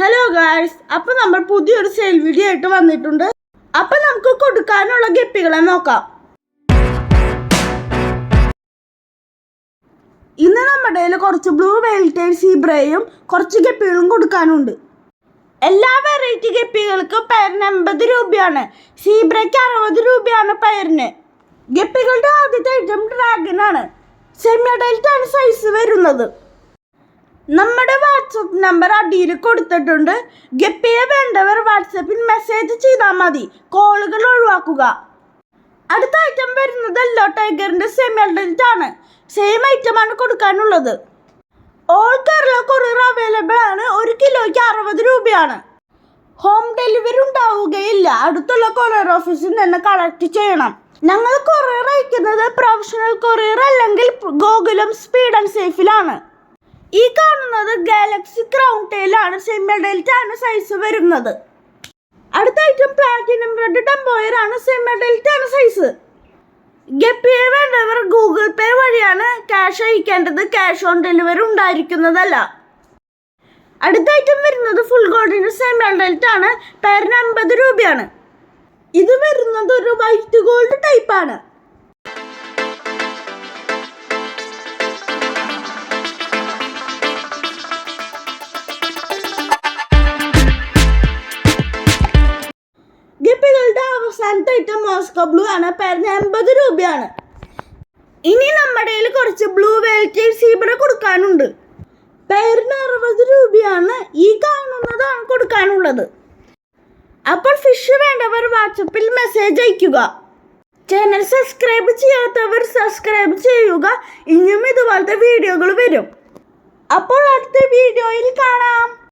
Hello guys അപ്പൊ നമ്മൾ പുതിയൊരു സെയിൽ വീഡിയോ ആയിട്ട് വന്നിട്ടുണ്ട്. അപ്പൊ നമുക്ക് കൊടുക്കാനുള്ള ഗപ്പികളെ നോക്കാം. ഇന്ന് നമ്മുടെ കയ്യിൽ കുറച്ച് ബ്ലൂ വെയിൽറ്റൈൽ സീബ്രയും കുറച്ച് ഗപ്പികളും കൊടുക്കാനുണ്ട്. എല്ലാ വെറൈറ്റി ഗപ്പികൾക്കും പെയറിന് എൺപത് രൂപയാണ്. സീബ്രയ്ക്ക് അറുപത് രൂപയാണ് പെയറിന് ഗപ്പികളുടെ ആദ്യത്തെ ഐറ്റം ഡ്രാഗൺ ആണ്. അഡൽട്ടാണ് സൈസ് വരുന്നത്. നമ്മുടെ വാട്സപ്പ് നമ്പർ അടിയിൽ കൊടുത്തിട്ടുണ്ട്. ഗപ്പിയെ വേണ്ടവർ വാട്സപ്പിൽ മെസ്സേജ് ചെയ്താൽ മതി. കോളുകൾ ഒഴിവാക്കുക. അടുത്ത ഐറ്റം വരുന്നത് എല്ലോ ടൈഗറിന്റെ സെമി ആണ്. സെയിം ഐറ്റമാണ് കൊടുക്കാനുള്ളത്. ഓൾ കേരള കൊറിയർ അവൈലബിൾ ആണ്. ഒരു കിലോയ്ക്ക് അറുപത് രൂപയാണ്. ഹോം ഡെലിവറി ഉണ്ടാവുകയില്ല. അടുത്തുള്ള കൊറിയർ ഓഫീസിൽ നിന്ന് കളക്ട് ചെയ്യണം. ഞങ്ങൾ കൊറിയർ അയക്കുന്നത് പ്രൊഫഷണൽ കൊറിയർ അല്ലെങ്കിൽ ഗോകുലം സ്പീഡ് ആൻഡ് സേഫിലാണ് ഈ കാണുന്നത് ഗാലക്സി ക്രൗൺ ടെയിലാണ് സെമി ഡെൽറ്റ ആണ് സൈസ് വരുന്നത്. അടുത്ത ഐറ്റം പ്ലാറ്റിനം റെഡ് ടെമ്പോയർ ആണ്. സെമി ഡെൽറ്റ ആണ് സൈസ് ഗപ്പിയെ വേണ്ടവർ ഗൂഗിൾ പേ വഴിയാണ് ക്യാഷ് അയക്കേണ്ടത്. ക്യാഷ് ഓൺ ഡെലിവറി ഉണ്ടായിരിക്കുന്നതല്ല. അടുത്ത ഐറ്റം വരുന്നത് ഫുൾ ഗോൾഡിന് സെമി ഡെൽറ്റ ആണ്. പേരിന് അമ്പത് രൂപയാണ്. ഇത് വരുന്നത് ഒരു വൈറ്റ് ഗോൾഡ് ടൈപ്പ് അവസാനത്തെ ഐറ്റം മോസ്കോ ബ്ലൂ ആണ്. പേരിന് എൺപത് രൂപയാണ്. ഇനി നമ്മുടെ കയ്യിൽ കുറച്ച് ബ്ലൂ വെൽറ്റി സീബ്ര കൊടുക്കാനുണ്ട്. പേരിന് അറുപത് രൂപയാണ് ഈ കാണുന്നതാണ് കൊടുക്കാനുള്ളത്. അപ്പോൾ ഫിഷ് വേണ്ടവർ വാട്സപ്പിൽ മെസ്സേജ് അയക്കുക ചാനൽ സബ്സ്ക്രൈബ് ചെയ്യാത്തവർ സബ്സ്ക്രൈബ് ചെയ്യുക. ഇനിയും ഇതുപോലത്തെ വീഡിയോകൾ വരും. അപ്പോൾ അടുത്ത വീഡിയോയിൽ കാണാം.